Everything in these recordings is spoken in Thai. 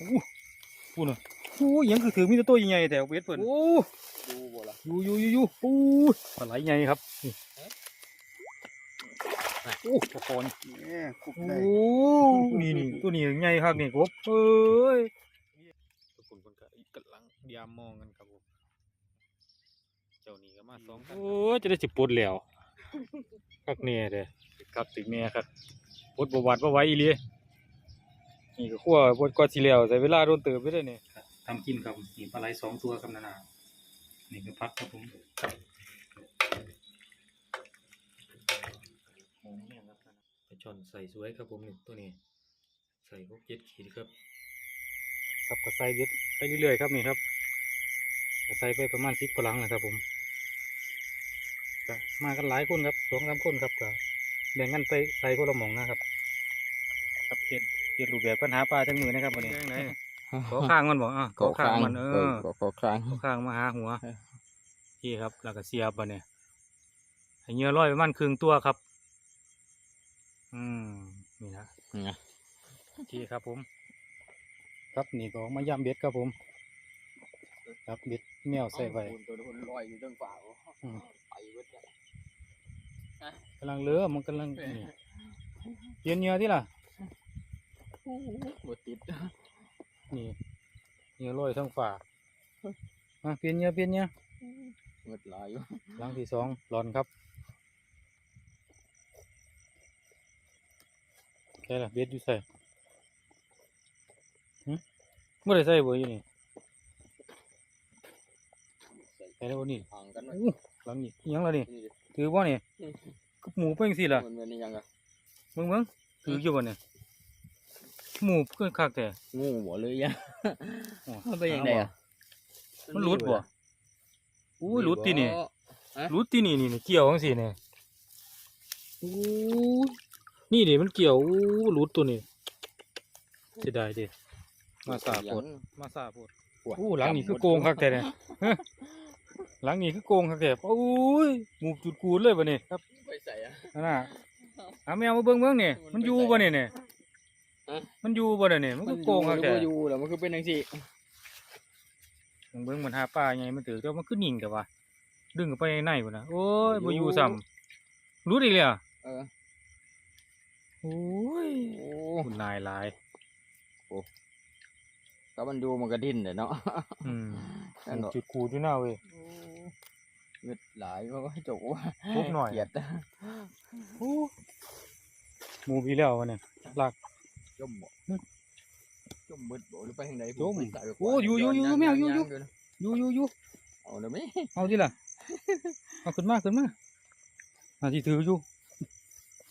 อู้พูดน่ะอู้อิหยังคือถือมีแต่ตัวใหญ่ๆแต่เวทเพิ่นโอ้ดูบ่ล่ะอยู่อยู่อยู่อยู่อู้ปลาไหลใหญ่ครับนี่โอ้ปลาคอนเนี่ยคุกโอ้ได้นี่นี่ตัวนี้ใหญ่ครับนี่กบเอ้ยทุกคนเพิ่นก็กำลังยามมองกันครับผมเจ้านี่ก็มาสองกันโอ้ยจะได้สิปลดแล้วคักแน่เด้อครับถึงแน่ครับปลดบ่หวัดบ่ไหวอีหลี นี่ก็คั่วปลดก่อนสิแล้วใช้เวลาโดนเติบไปเด้อนี่ทำกินครับนี่ปลาไหลสองตัวครับนานานี่คือพักครับผมหอมแห้งครับนานาปลาช่อนใส่สวยครับผมนี่ตัวนี้ ใส่พวกเจ็ดขีดครับครับก็ใส่เย็ดไปเรื่อยๆครับนี่ครับก็ใส่ไปประมาณสิบกว่าหลังนะครับผมก็มากันหลายคนครับสองสามคนครับก็แบ่งกันไปใส่คนละหมองนะครับครับ เปลี่ยนเปลี่ยนรูปแบบปัญหาปลาจังมือนะครับวันนี้ไหนขอข้างมันบอกอะขอข้างมันเออก็ก็ครั้งขอข้างมาหาหัวเออที่ครับแล้วก็เสียบบันเนี่ยให้เหงื่อร้อยประมาณครึ่งตัวครับ อืมนี่นะไงที่ครับผม ครับนี่ก็มายำเบ็ดครับผม ครับเบ็ดแมวใส่ไว้ตัวคนลอยอยู่ตรงฝ่าอืมไปเบิดแล้วกำลังเลือมันกำลังนี่เย็นเหงื่อที่ล่ะ บ่ติดนี่เหงื่อลอยทั้งฝ่ามาเปลี่ยนเหงื่อเปลี่ยนเหงื่อเบิดหลายอยู่หลังที่สองหลอนครับใช่ละเบ็ดอยู่ใส่หึเมื่อไรใส่บ่อยู่นี่ใส่แล้วบ่นี่ห่างกันไว้อู้หลังนี่อิหยังละนี่นี่ดิถือบ่นี่อืมกบหมูเพิ่งสิล่ะมันเป็นอีหยังอะเบิ่งเบิ่งถืออยู่บ่เนี่ย หมูเพิ่นคักแต่ งูบ่เลยยังอ๋อมันเป็นยังไงอะมันหลุดบ่อู้ยหลุดที่นี่ฮะหลุดที่นี่นี่นี่เกี่ยวจังซี่นี่อู้นี่ดิมันเกี่ยวอู้หลุดตัวนี้เสียดายดิมาสาโพดมาสาโพดอู้หลังนี่คือโกงคักแต่เนี่ยฮะหลังนี่คือโกงคักแต่โอ้ยหมูจุดกูดเลยบ่นี่ครับไปใส่อะนั่นน่ะเอาแมวมาเบิ่งเบิ่งนี่มันอยู่บ่เนี่ยเนี่ย ฮะ มันอยู่บ่เนี่ยมันก็โกงคักแต่มันอยู่แล้วมันคือเป็นจังซี่เบิ่งมันหาปลาไงมันถือเจ้ามันคือนิ่งแต่ว่าดึงเข้าไปในพุ่นน่ะโอ้ยบ่อยู่ซ้ำรู้อีกเลยอะเออโอ้ยโอ้คุณนายหลายก็มันอยู่มันก็ดิ้นเลยเนาะอืมนั่นเนาะจุดกูอยู่หน้าเว้ยเม็ดหลายเพราะว่าจกว่าทุบหน่อยเกลียด โอ้หมูพี่แล้ววะเนี่ยลาก จมบ่จมเบิดบ่หรือไปทางใดจมไปใส่ไปโอ้อยู่อยู่อยู่างแมวอยู่างอยู่างนะอยู่อยู่อยู่เอาเด้อแม่เอาดิล่ะเอาขึ้นมาขึ้นมาอาที่ถืออยู่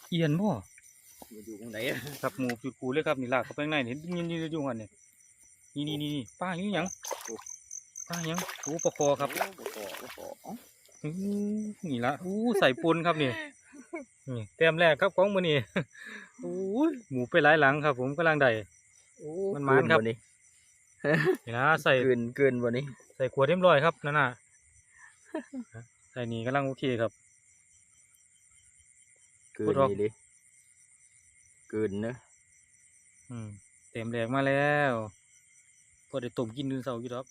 เอียนบ่มันอยู่ตรงไหนอะครับหมูจุดกูเลยครับนี่ลากเข้าไปข้างในนี่ยินยินอยู่หันเนี่ยนี่นี่นี่นี่ป้าอยู่หยังป้าหยังโอ้ปลาคอครับโอ้บ่ขอบ่ขอเอ้าอู้นี่ละอู้ใส่ปนครับนี่ นี่แต้มแรกครับของมือนี่อู้ยหมูไปหลายหลังครับ ผมกำลังได้โอ้มันมันครับเกิบ่นี่นี่นะใส่เกินเกินบ่นี่ใส่ขวดเรียบร้อยครับนั่นน่ะใส่นี่กำลังโอเคครับเกิพูนดหรอกนี่ดิเกินเนอะอืมเต็มแรกมาแล้วพอได้ต้มกินดืนเสาร์อยู่ดอก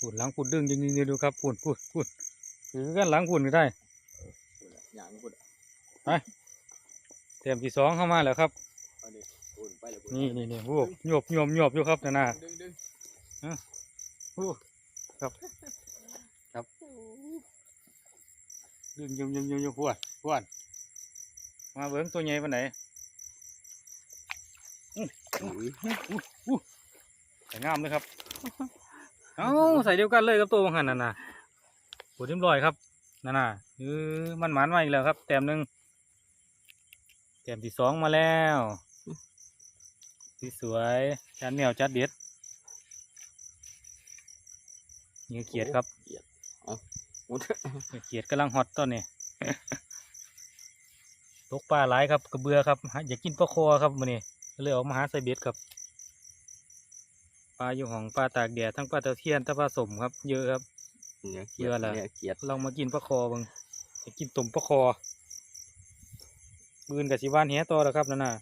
ปุ่นหลังปุ่นดึงจริงๆดูครับปุ่นปุ่นปุ่น ถือกันหลังปุ่นก็ได้อย่างพูดอะเต็มที่สองเข้ามาแล้วครับเอาดิพูดไปเลยพูดนี่นี่นี่โอ้หยบหยบหยบอยู่ครับนั่นน่ะดึงดึงโอ้ครับ ครับดึงยมยมยมยมพวดพวดมาเบิ้งตัวใหญ่ปานไหนอุ้ยใส่งามเลยครับ เอ้าใส่เดียวกันเลยกับตัวบางหันนั่นน่ะ ปวดเรียบร้อยครับนั่นน่ะเออมันหมานมาอีกแล้วครับ แต้มหนึ่งแต้มที่สองมาแล้วที่สวยจัดแนวจัดเด็ดนี่เกียดครับเหมดเขียดกำลังฮอตตอนนี้ตกปลาหลายครับกระเบือครับอยากกินปลาคอครับมื้อนี้ก็เลยออกมาหาใส่เบ็ดครับปลาอยู่ของปลาตากแดดทั้งปลาตะเพียนทั้งปลาสมครับ เยอะครับ เนี่ยเกลียดเบื่อละเนี่ยเกลียดลองมากินปลาคอเบ้างอยากกินตุ่มปลาคอบืนกับสิว่านแหต่อแล้วครับนั่นน่ะ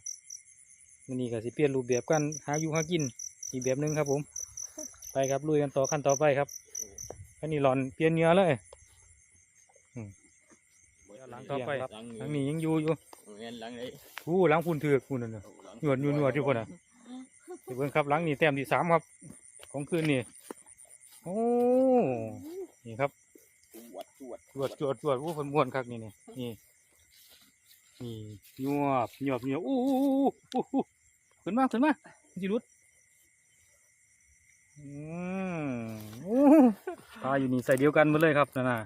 มันนี้ก็สิเปลี่ยนรูปแบบกันหาอยู่หากินอีกแบบหนึงครับผม ไปครับลุยกันต่อขั้นต่อไปครับอันนี้หลอนเปลี่ยนเนื้อเลยอืมหลังต่อไปครับหลังนี้ยังอยู่อยู่เงินหลังไหนอู้หลังพุ่นเถือกพุ่นนั่นน่ะหนวดหนวดอยู่พุ่นน่ะเดี๋ยวเบิ่งครับหลังนี้แต้มที่สามครับ ของคืนนี่โอ้ นี่ครับจวดจวดจวดจวดจวดอู้คนม้วนคักนี่นี่นี่นี่ยวบยวบยวบอู้อู้อู้อู้ขึ้นมาขึ้นมาจิรุดอืมโอ้ปลาอยู่นี่ใส่เดียวกันหมดเลยครับนั่นน่ะ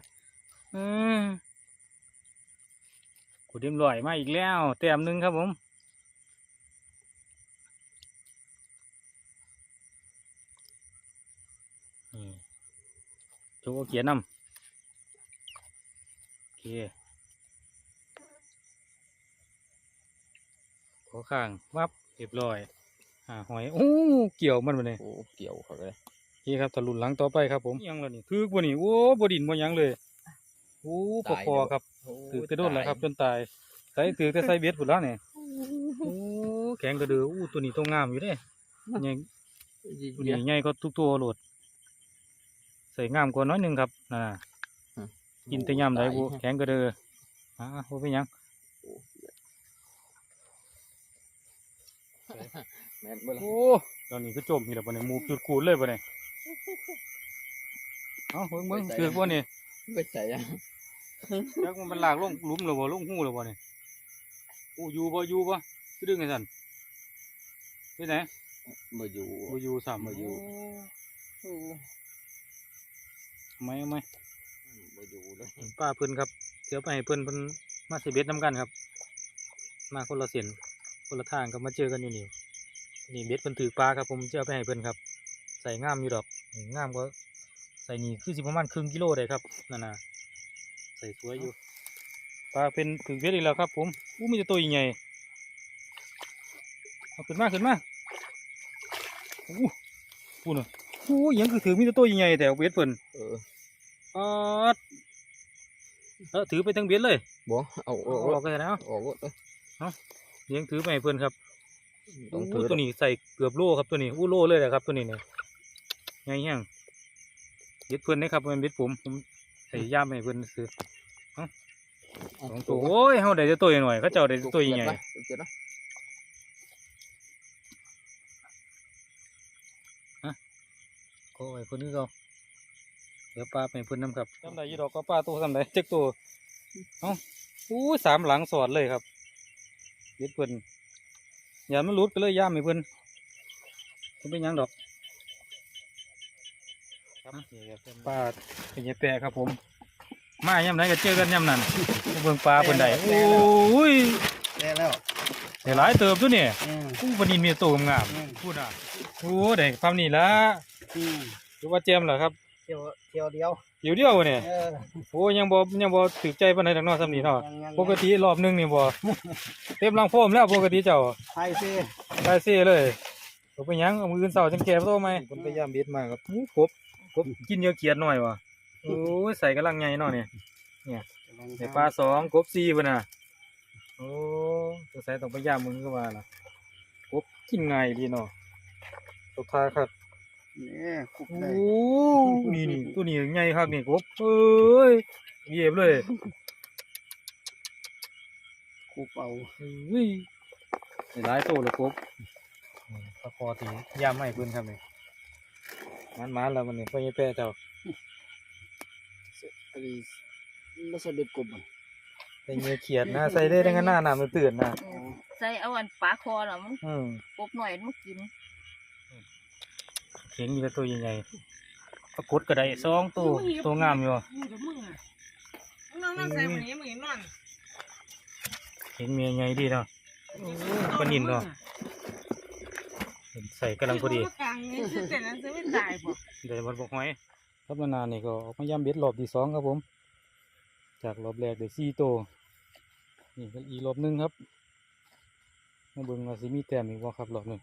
อืมกูเดียมลอยมาอีกแล้วแต้มหนึ่งครับผมนี่ โจกเขียนนำโอเคขอข้างวับเรียบร้อยหาหอยโอ้เกี่ยวมันมาเลยโอ้เกี่ยวเขาเลยโอเคครับทะลุนหลังต่อไปครับผมยังแล้วนี่ถือกว่านี่โอ้บดินบ่หยังเลยโอ้ปอคอครับถือกระโดดแล้วครับจนตายใส่ถือแต่ใส่เบ็ดผุดแล้วเนี่ยโอ้แข็งกระเดืออู้ตัวนี้ตัวงามอยู่เด้ใหญ่ตัวนี้ใหญ่ก็ทุกตัวโหลด ใส่งามกว่าน้อยหนึงครับน่ะกินแต่ยามไหนบุแข็งกระเดืออ่าบ่เป็นหยังแม่นบ่ล่ะโอ้ตอนนี้ก็จมนี่แหละบ่เนี่ยหมูจุดกูดเลยบ่เนี่ยเอ้าเบิ่งเบิ่งถือบ่เนี่ยไปใส่ยังจักมันเป็นลากลงหลุมแล้วบ่ลงหูแล้วบ่เนี่ยโอ้อยู่บ่อยู่บ่คือดึงไอ้สั่นไปไหนมาอยู่บ่อยู่ซ้ํบ่อยู่โอ้ ไม่ไม่มาอยู่เลยป้าเพิ่นครับเดี๋ยวไปให้เพิ่นเพิ่นมาสิเบ็ดนํกันครับ มาคนละเส้นคนละทางก็มาเจอกันอยู่นี่นี่เบ็ดเพิ่นถือปลาครับผมจะเอาไปให้เพิ่นครับ ใส่งามอยู่ดอกนี่งามก็ใส่นี่คือสิประมาณครึ่งกิโลได้ครับนั่นน่ะใส่สวยอยู่ปลาเป็นถือเบ็ดอีกแล้วครับ ผมอู้มีแต่ตัวใหญ่เอาขึ้นมาขึ้นมาอู้ปูน่ะ อู้ยังคือถือมีแต่ตัวใหญ่แต่เอาเบ็ดเพิ่นเออออดเออถือไปทั้งเบ็ดเลยบ่เอาเอาเอาอเอาอกกันนะออกเลยเลี้ยงถือไปให้เพิ่นครับต้องอู้ถือตัวนี้ใส่เกือบโลครับตัวนี้อู้โลเลยแหละครับตัวนี้เนี่ยใหญ่แห้งเบ็ดเพิ่นนะครับเป็นเบ็ดผมผมใส่ย่ามให้เพิ่นซื้อสองตัวโอ้ยเฮาได้แต่ตัวหน่อยเขาเจ้าได้แต่ตัวใหญ่ เจ็ดนะก็ไอ้เพิ่นนี่ก็เดี๋ยวปลาไปให้เพิ่นนํครับทำได้ยี่ดอกก็ปลาตัวทำได้เจ็กตัวเอ้าอู้สามหลังสอดเลยครับเบ็ดเพิ่นอย่ามันหลุดก็เลยย่ามให้เพิ่นบ่เป็นหยังดอกปลาเป็นยายแปะครับผม มาย่ำไหนก็เจอกันย่ำนั้นเบิ่งปลาเพิ่นได้โอ้ยได้แล้วได้หลายเติบตัวนี่อืมอู้ปลานินมีตัวงามอืมพูดอะโอ้ได้ความนี่ละ อืมหรือว่าเจมเหรอครับเที่ยวเที่ยวเดียวเดี๋ยวเดียวเนี่ยเออโอ้ยังบ่ยังบ่ถึกใจปานใดดอกเนาะสำนี้เนาะยังยังปกติรอบหนึงนี่บ่ เต็มรังโฟมแล้วปกติเจ้าไทยซิได้เซ่เลยบ่เป็นหยังเอามืออื่นเช้าจังแก่โตไหมเพิ่นพยายามเบ็ดมาครับอู้กบกบกินเยอะเกียดหน่อยว่ะโอ้ยใส่กำลังใหญ่เนาะเนี่ย ในปลาสองกบสี่ป่ะนะโอ้สงสัยต้องไปย่ามมึงก็ว่าล่ะกบกินง่ายดีเนาะสุดท้ายครับ นี่คุกโอ้ได้นี่นี่ตัวนี้ใหญ่ครับนี่กบเอ้ยเหยียบเลยคุกเอาเฮ้ยนี่หลายโตแล้วกบนี่ปลาคอตีย่ามไม่เพิ่นครับนี่มันมาแล้วมันนี่พ่อใหญ่แป้เจ้าอันนี้ไม่ใช่เบ็ดกบอะใส่เงี้ยเขียดนะ ใส่ได้ดังนั้นหน้าน้ำมันตื่นนะ ใส่เอาอันปลาคอน่ะมันอืม กบหน่อยมันกิน เห็นมีแต่ตัวใหญ่ๆปรากฏกระได้สองตัวตัวงามอยู่มึงกับมึงอะมึงนั่งใส่วันนี้มึงเห็นอนเห็นเมียใหญ่ดีเนาะปลานินเนาะเห็นใส่กำลังพอดีกลางนี่ซื้อแต่นั้นซื้อไม่ตายบ่เดี๋ยวมันบอกหอยครับนานๆนี่ก็ออกมาย่ำเบ็ดรอบที่สองครับผม จากรอบแรกได้สี่ตัวนี่ก็อีรอบหนึ่งครับมาเบิ่งว่าสิมีแต้มอีกบ่ครับรอบหนึ่ง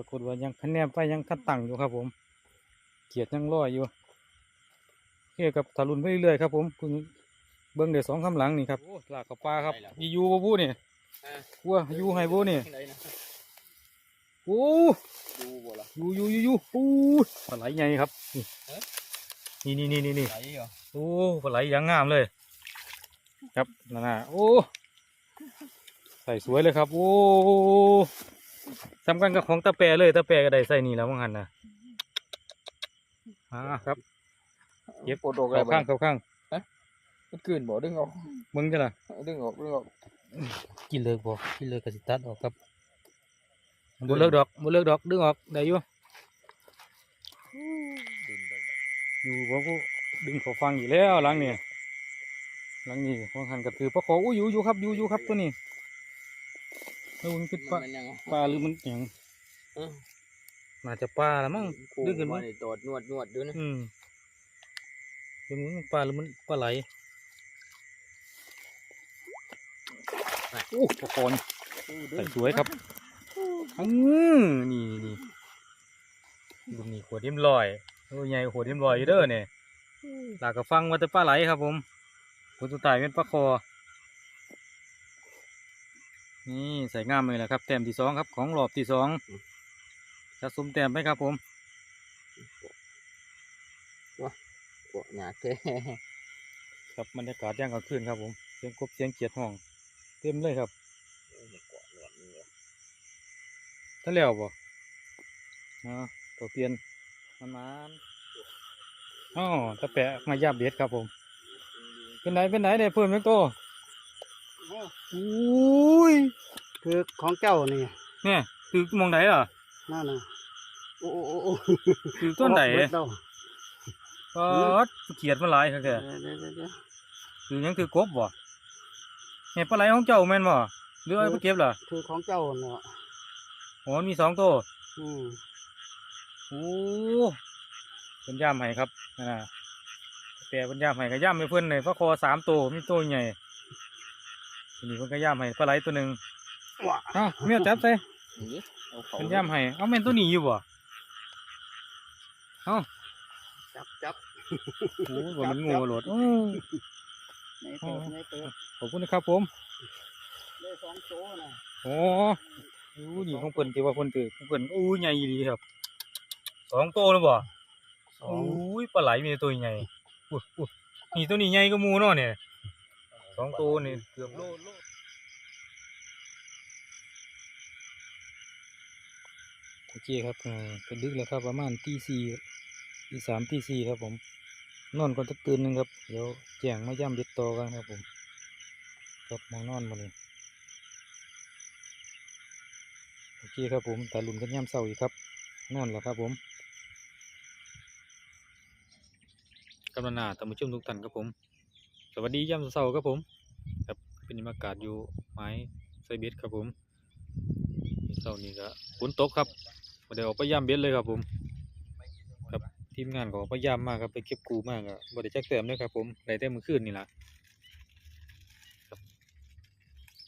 ปรากฏว่ายังคะแนนไปยังคัดตั้งอยู่ครับผม เกียรติยังลอยอยู่โอเคกับทารุนไปเรื่อยๆครับผมเพิ่งเบิ่งได้สองคำหลังนี่ครับโอ้ลากกับปลาครับอียูบ่พูดนี่วัวอยู่ให้บ่นี่ไหนนะโอ้ดูบ่ล่ะอยู่อยู่อยู่อยู่โอ้ยปลาไหลใหญ่ครับนี่นี่นี่นี่นี่ไหนเหรอโอ้ปลาไหลอยังงามเลย ครับนั่นน่ะโอ้ใส่สวยเลยครับ โอ้ สำคัญกับของตะแปรเลยตะแปรก็ได้ใส่นี่แล้วมั้งหันนะอ่าครับเก็บปวดออกแล้เข้าวข้างเข้าข้างมันกืนบ่ดึงออกมึงจะล่ะดึงออกดึงออกกินเลิกบ่กินเลิกก็สิตัดออกครับบ่เลิกดอกบ่เลิกดอกดึงออกได้อยู่ดึงได้อยู่บ่กูดึงเขาฟังอยู่แล้วหลังนี่หลังนี่ของหันก็ถือปลาขออู้อยู่อยู่ครับอยู่อยู่ครับตัวนี้ แล้วมันเป็นปลามันยังปลาหรือมันหยังน่าจะปลาละมั้งดึงขึ้นมามาในตอดนวดนวดดูนะอืมเดี๋ยวมันปลาหรือมันปลาไหลโอ้ปลาคอนใส่สวยครับอืมนี่นี่ดูนี่ขวดเรียมลอยโอ้ยใหญ่ขวดเรียมลอยอยู่เด้อเนี่ยหลากก็ฟังว่าแต่ปลาไหลครับผมผลสุดท้ายเป็นปลาคอ นี่ใส่งามเลยแหละครับแต้มที่สองครับของรอบที่สองจะสมแต้มไหมครับผมพวกหนาแก่ครับบรรยากาศย่างกลางคืนครับผมเสียงกบเสียงเขียดห้อง เต็มเลยครับท่านแล้วบ่อ๋อตัวเปลี่ยนมันมันอ๋อตะแปะมาย่าเบ็ดครับผม เป็นไหนเป็นไหนได้เพิ่มยังโตอุ้ย คือของเจ้านี่เนี่ยคือมองไหนล่ะนั่นน่ะโอ้โอ้โอ้โอ้คือต้นไหนออกเบิดแล้วก็เขียดมาหลายครับแกเดี๋ยวเดี๋ยวเดี๋ยวเดี๋ยวคือยังคือกบบ่เนี่ยปลาไหลของเจ้าแม่นบ่หรือเอาไปเก็บล่ะคือของเจ้าเนาะอ๋อมีสองตัวอืมโอ้เป็นย่ามให้ครับนั่นนะแต่เป็นย่ามให้ก็ย่ามให้เพิ่นเลยพระคอสามตัวมีตัวใหญ่ทีนี้เพิ่นก็ย่ามให้ปลาไหลตัวหนึ่ง ว้าเอ้าเมียจับใส่นี่เอาเขาเป็นย่ามให้เอาแม่นตัวนี้อยู่บ่เอ้าจับจับโอ้ยบ่มันงูโหลดโอ้ในเติบในเติบขอบคุณนะครับผมได้สองโตนะโอ้โอ้นี่ของเพิ่นที่ว่าเพิ่นถือของเพิ่นอู้ใหญ่ดีครับสองตัวเลยบ่สอโอ้งยปลาไหลมีแต่ตัวใหญ่อุ๊ยอุ๊ยนี่ตัวนี้ใหญ่ก็มูเนาะเนี่ยสองตัวนี่เกือบโลโลโอ เคครับเออก็ดึกแล้วครับประมาณตีสี่ตีสามตีสี่ครับผมนอนก่อนสักตื่นนึงครับเดี๋ยวแจ้งมาย่ำเบ็ดต่อกันครับผมครับมองนอนมาเลยโอเคครับผมแตาลุนกันย่ำเศร้าอีกครับ นอนแล้วครับผมกำลังหนาท่านผู้ชมทุกท่านครับผม สวัสดียามเช้าครับผมครับเป็นบรรยากาศอยู่ไม้ไซเบ็ดครับผมเช้านี้ก็ฝนตกครับ บ่ได้ออกไปย่ามเบ็ดเลยครับผมครับทีมงานก็ออกไปย่ามมากครับไปเก็บกูมากอะบ่ได้จักแต้มเลยครับผมได้แต่มื้อคืนนี่ละครับ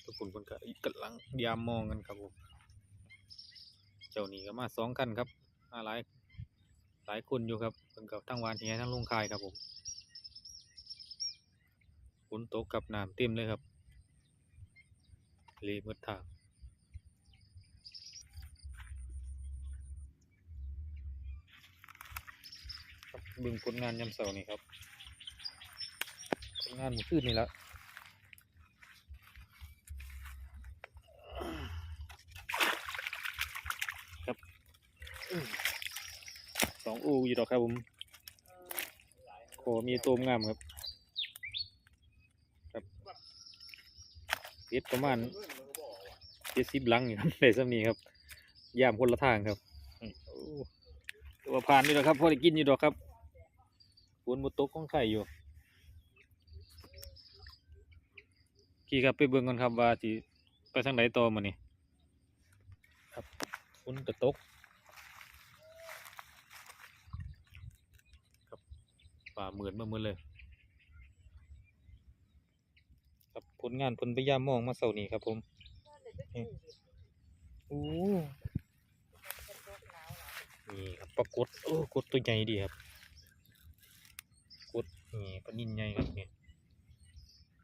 ทุกคนเพิ่นก็กำลังยามมองกันครับผมเจ้านี่ก็มาสองคันครับมาหลายหลายคนอยู่ครับเพิ่นกับทั้งวานเฮียทั้งลุงคายครับผมฝนตกกับน้ำเต็มเลยครับเลมืดทางครับ เบิ่งผลงานยามเสานี่ครับผลงานหมู่คืนนี่ละครับสองอูอยู่ดอกครับผมโคมีตัวงามครับ ครับเอ็ดประมาณเจ็ดสิบลังอยู่ครับในสำนีครับยามคนละทางครับตัวผ่านอยู่ดอกครับพอได้กินอยู่ดอกครับ ฝนบนตกของไข่อยู่ขี่ครับไปเบิ่งกันครับว่าสิไปทางไหนต่อมานี่ครับฝนกระตกป่าเหมือนมาเหมือนเลย ครับผลงานผลพยายามมองมาเสาร์นี้ครับผมนี่โอ้นี่ครับปรากฏโอ้กดตัวใหญ่ดีครับกด นี่ปนินใหญ่ครับเนี่ย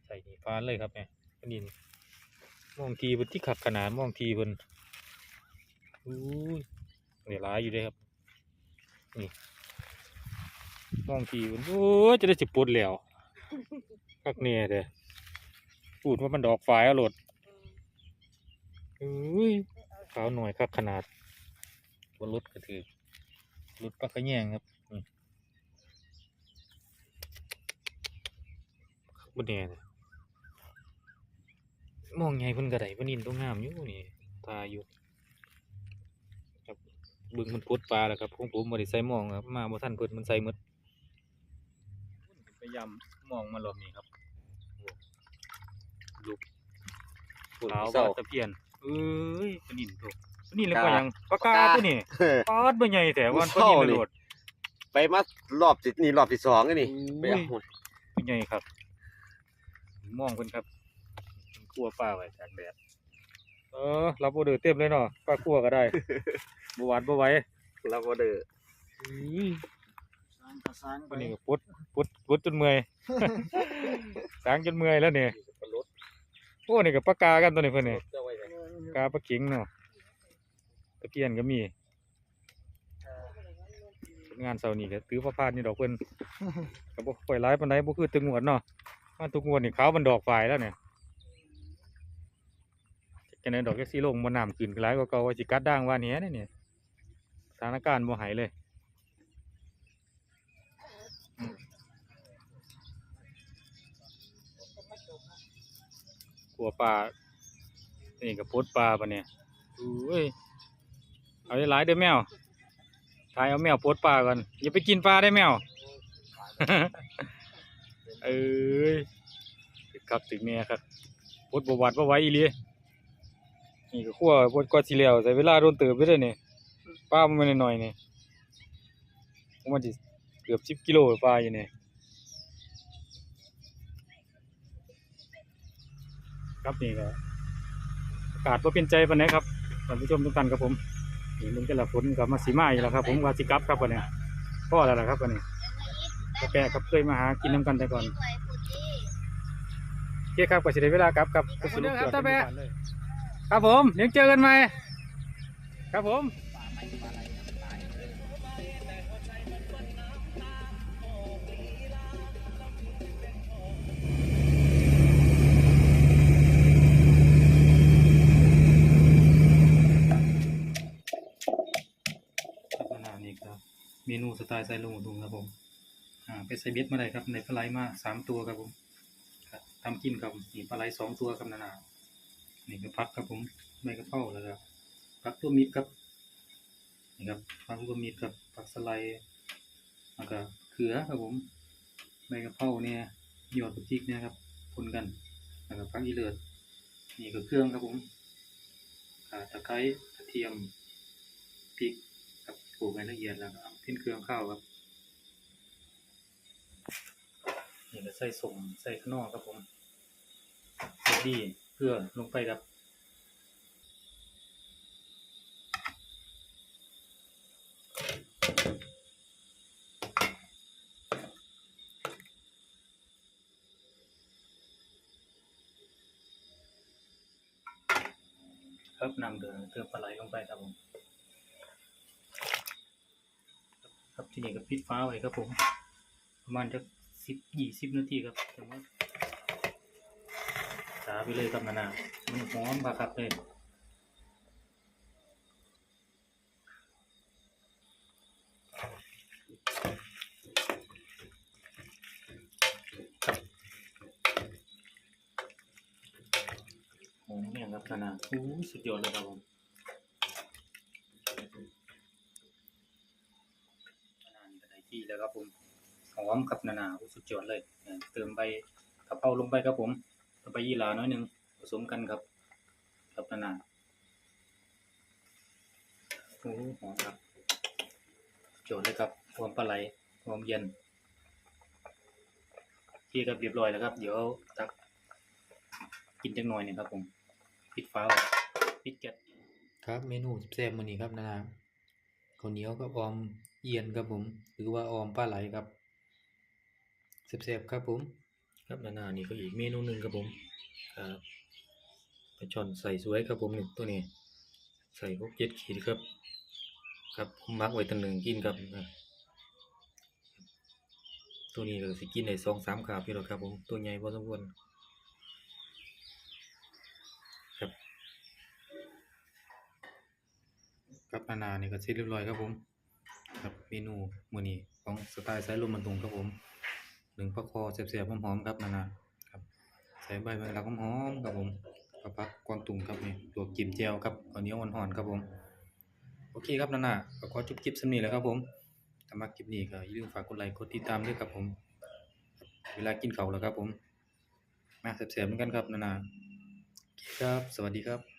ใส่นี่ฟานเลยครับเนี่ยปนินมองทีเพิ่นที่ขับขนาดมองทีเพิ่นอู้ยนี่หลายอยู่ด้วยครับนี่มองทีเพิ่นโอ้ยจะได้สิปลดแล้วคักเนี่ยเด้อพูดว่ามันดอกฝายอาโลดอุ้ยขาวหน่อยคักขนาดบนรถก็ถือรถปักกระแยงครับ นี่คักบ่แน่เลยมองไงเพิ่นก็ได้เพิ่นนินตัวงามอยู่นี่ตาอยู่ครับเบิ่งมันปลดปลาแล้วครับผมผมบ่ได้ใส่หมองครับมาบ่ทันเพิ่นมันใส่หมดพยายามมองมารอบนี้ครับลูกขาวบาตะเพียนเอ้ยปลานินตัวปลานินแล้วก็ยังปลากาตัวนี้ปลาดบ่ใหญ่แต่ว่าปลานินมันโดดไปมารอบที่นี่รอบที่สองแล้วนี่ไปเอาเป็นไงครับ มองเพิ่นครับเพิ่นคั่วปลาไว้จากแดดเออรับออเดอร์เต็มเลยเนาะปลาคั่วก็ได้บ่หวานบ่ไหวเราก็เด้ออุ้ยสร้างก็สร้างไปวันนี้ก็ปวดปวดปวดจนเมื่อย สางจนเมื่อยแล้วเนี่ยโอ้นี่ก็ปลากากันตัวนี้เพิ่นนี่กาปลาเข็งเนาะตะเกียนก็มีงานเสาร์นี้ก็ถือว่าพลาดนี่ดอกเพิ่น ก็บ่ค่อยหลายปานใดบ่คือตึงงวดเนาะ มาทุกงวดนี่ขาวมันดอกฝายแล้วเนี่ยจังได๋ดอกจักสิลงบ่น้ำขึ้นหลายกว่าเก่าว่าสิกัดด่างว่าแหนี่เนี่ยสถานการณ์บ่หายเลยกลัวปลานี่ก็ปลดปลาปะเนี่ยอุ้ยเอาหลายเด้อแมวถ่ายเอาแมวปลดปลาก่อนอย่าไปกินปลาได้แมว เอ้ยถึกครับถึกเนี่ครับปวดบวาดบ่ไหวอีหลีนี่ก็คั่วปวดกว่าสิแล้วใส่เวลาโดนเติบไปเด้อนี่ยป้ามันไม่น้อยๆนี่ผมว่าสิเกือบ10กิโลปลาอยู่นี่ครับนี่ก็อากาศบ่เป็นใจปานใดครับท่านผู้ชมทุกท่านครับผมนี่มันก็ละฝนก็มาสิมาอีกแล้วครับ ผมวาสิกับครับวันนี้พ่อแล้วล่ะครับวันนี้ กาแฟครับเคยมาหากินน้ำกันแต่ก่อนโอเคครับก็จะได้เวลากลับครับขอบคุณครับตาแปะครับผมเดี๋ยวเจอกันใหม่ครับผมครับนี่ครับเมนูสไตล์ไซโลดุงครับผมอ่า ไปใส่เบ็ดมาได้ครับในปลาไหลมาสามตัวครับผมครับทำกินครับนี่ปลาไหลสองตัวครับนานานี่ก็พักครับผมใบกระเพราแล้วครับพักตัวมิดครับนี่ครับพักตัวมิดครับผักสไลด์แล้วก็เขือครับผมใบกระเพราเนี่ยหยอดกับพริกเนี่ยครับคนกันแล้วก็พักอีเลือดนี่ก็เครื่องครับผมขาตะไคร้กระเทียมพริกครับโขลกให้ละเอียดแล้วก็เอาขึ้นเครื่องข้าวครับ นี่ก็ใส่ส่งใส่ข้างนอกครับผมดีเพื่อลงไปครับครับนำเดินเติมปลาไหลลงไปครับผม ครับทีนี้ก็ปิดฟ้าไว้ครับผม ประมาณจะ สิบยี่สิบนาทีครับถึงว่าสาไปเลยครับนานามันหอมปลาครับเลยหอมเนี่ยครับนานาอู้สุดยอดเลยครับผมนานานี่ก็ได้ที่แล้วครับผม ห อมกับนานาสุดยอดเลยเติมใบกะเพราลงไปครับผมใบยี่หร่าน้อยหนึ่งผสมกันครับกับนานาโอ้หอมครับสุดยอดเลยครับหอมปลาไหลหอมเย็นที่ครับเรียบร้อยแล้วครับ เดี๋ยวตักกินจังหน่อยนึงครับ ผมปิดฟ้าปิดแก๊สครับเมนูแซ่บมื้อนี้ครับนานาข้าวเหนียวกับออมเอียนครับผม หรือว่าออมปลาไหลครับ แซ่บๆครับผม ครับนานานี่ก็อีกเมนูหนึ่งครับผมครับปลาช่อนใส่สวยครับผมนี่ตัวนี้ ใส่พวกเจ็ดขีดครับ ครับผมมักไว้ตั้งหนึ่งกินครับ ตัวนี้ก็สิกินได้สองสามคาพี่หรอครับผมตัวใหญ่พอสมควรครับครับนานานี่ก็เสร็จเรียบร้อยครับผม ครับเมนูมื้อนี้ของสไตล์สายลมมันตุงครับผม หนึ่งปลาคอแซ่บๆหอมๆครับนานาครับ ใส่ใบมงลักหอมๆครับผมกับผักกวางตุงครับนี่ตัวกจิ้มแจ่วครับข้าวเหนียวอ่อนๆครับผม โอเคครับนานาก็ขอจบคลิปสำนี้แล้วครับผมถ้ามาคลิปนี้ก็อย่าลืมฝากกดไลค์กดติดตามด้วยครับผม เวลากินเขาแล้วครับผม มาแซ่บๆเหมือนกันครับนานาครับ สวัสดีครับ